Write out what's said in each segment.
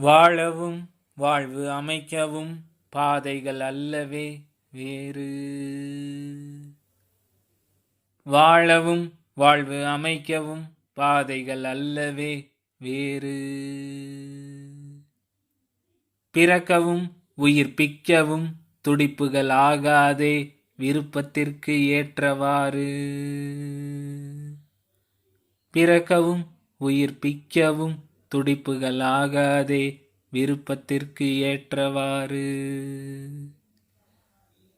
வாழவும் வாழ்வு அமைக்கவும் பாதைகள் அல்லவே வேறு. வாழவும் வாழ்வு அமைக்கவும் பாதைகள் அல்லவே வேறு. பிறக்கவும் உயிர்ப்பிக்கவும் துடிப்புகள் ஆகாதே விருப்பத்திற்கு ஏற்றவாறு. பிறக்கவும் உயிர்ப்பிக்கவும் துடிப்புகளாகாதே விருப்பத்திற்கு ஏற்றவாறு.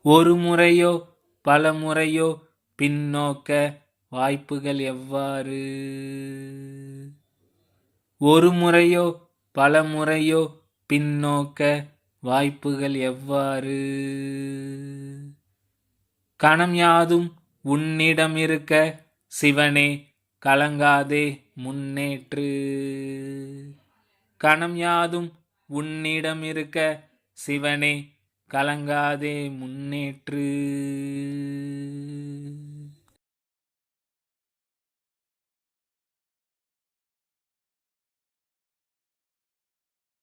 ஒரு முறையோ பல முறையோ பின்னோக்க வாய்ப்புகள் எவ்வாறு? ஒரு முறையோ பல முறையோ பின்னோக்க வாய்ப்புகள் எவ்வாறு? கணம் யாதும் உன்னிடம் இருக்க சிவனே கலங்காதே முன்னேற்று. கணம் யாதும் உன்னிடம் இருக்க சிவனே கலங்காதே முன்னேற்று.